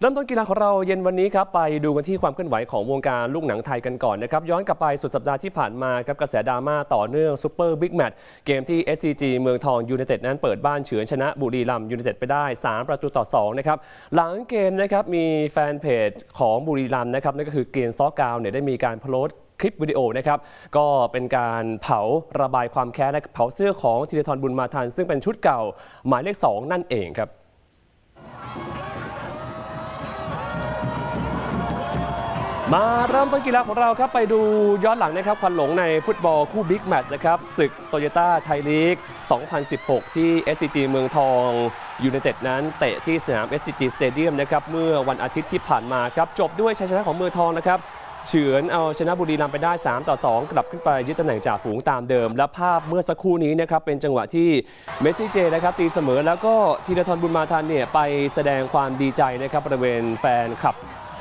เริ่มต้นกีฬาของเราเย็นวันนี้ครับไปดูกันที่ความเคลื่อนไหวของวงการลูกหนังไทยกันก่อนนะครับย้อนกลับไปสุดสัปดาห์ที่ผ่านมาครับกระแสดราม่าต่อเนื่องซูเปอร์บิ๊กแมตช์เกมที่ SCG เมืองทองยูไนเต็ดนั้นเปิดบ้านเฉือนชนะบุรีรัมย์ยูไนเต็ดไปได้ 3 ประตูต่อ2นะครับหลังเกมนะครับมีแฟนเพจของบุรีรัมย์นะครับนั่นก็คือเกรียนซอกาวเนี่ยได้มีการโพสต์ คลิปวิดีโอนะครับก็เป็นการเผาระบายความแค้นและเผาเสื้อของธีรทรบุญมาทันซึ่งเป็นชุดเก่าหมายเลข 2 นั่นเองครับมาเริ่มต้นกีฬาของเราครับไปดูย้อนหลังนะครับควันหลงในฟุตบอลคู่บิ๊กแมตช์นะครับศึกโตโยต้าไทยลีก 2016 ที่ SCG เมืองทองยูไนเต็ดนั้นเตะที่สนาม SCG Stadium นะครับเมื่อวันอาทิตย์ที่ผ่านมาครับจบด้วยชัยชนะของเมืองทองนะครับ เฉือนเอาชนะบุรีรัมย์ไปได้ 3 ต่อ 2 กลับขึ้นไปยึดตำแหน่งจ่าฝูงตามเดิม และภาพเมื่อสักครู่นี้นะครับเป็นจังหวะที่เมสซี่เจนะครับตีเสมอแล้วก็ธีรทรบุญมาทันเนี่ยไปแสดงความดีใจนะครับบริเวณแฟนคลับ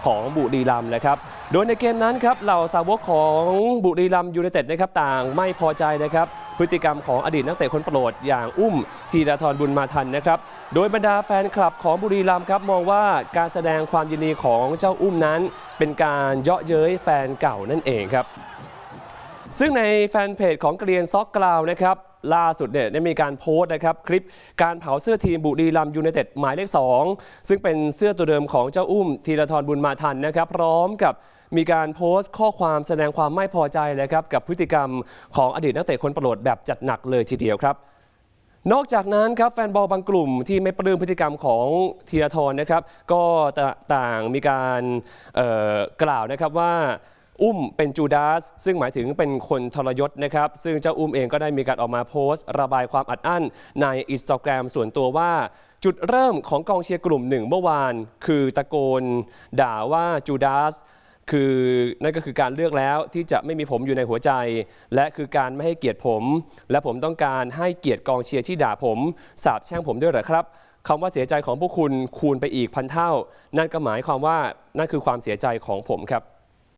ของบุรีรัมย์นะครับ โดยในเกมนั้นครับเหล่าสาวกของบุรีรัมย์ยูไนเต็ดนะครับต่างไม่พอใจนะครับพฤติกรรมของอดีตนักเตะคนโปรดอย่างอุ้มธีรทรบุญมาทันนะครับ โดยบรรดาแฟนคลับของบุรีรัมย์ครับมองว่าการแสดงความยินดีของเจ้าอุ้มนั้น เป็นการเยาะเย้ยแฟนเก่านั่นเองครับ ซึ่งในแฟนเพจของเกรียนซอกกล่าวนะครับ ล่าสุดเนี่ยได้มีการโพสต์นะครับคลิปการเผาเสื้อทีมบุรีรัมย์ยูไนเต็ดหมายเลข 2 ซึ่งเป็นเสื้อตัวเดิมของเจ้าอุ้มธีรทรบุญมาทันนะครับ พร้อมกับมีการโพสต์ข้อความแสดงความไม่พอใจนะครับกับพฤติกรรมของอดีตนักเตะคนโปรดแบบจัดหนักเลยทีเดียวครับนอกจากนั้นครับแฟนบอลบางกลุ่มที่ไม่ปลื้มพฤติกรรมของธีรทรนะครับ ก็ต่างมีการกล่าวนะครับว่า อุ้มเป็นจูดาสซึ่งหมายถึงเป็นคนทรยศนะครับ ซึ่งเจ้าอุ้มเองก็ได้มีการออกมาโพสต์ ระบายความอัดอั้นในอินสตาแกรมส่วนตัวว่า จุดเริ่มของกองเชียร์กลุ่มหนึ่งเมื่อวาน คือตะโกนด่าว่าจูดาสคือนั่นก็คือการเลือกแล้วที่จะไม่มีผมอยู่ในหัวใจ และคือการไม่ให้เกียรติผม และผมต้องการให้เกียรติกองเชียร์ที่ด่าผมสาบแช่งผมด้วยเหรอครับคำว่าเสียใจของพวกคุณคูณไปอีกพันเท่า นั่นก็หมายความว่านั่นคือความเสียใจของผมครับ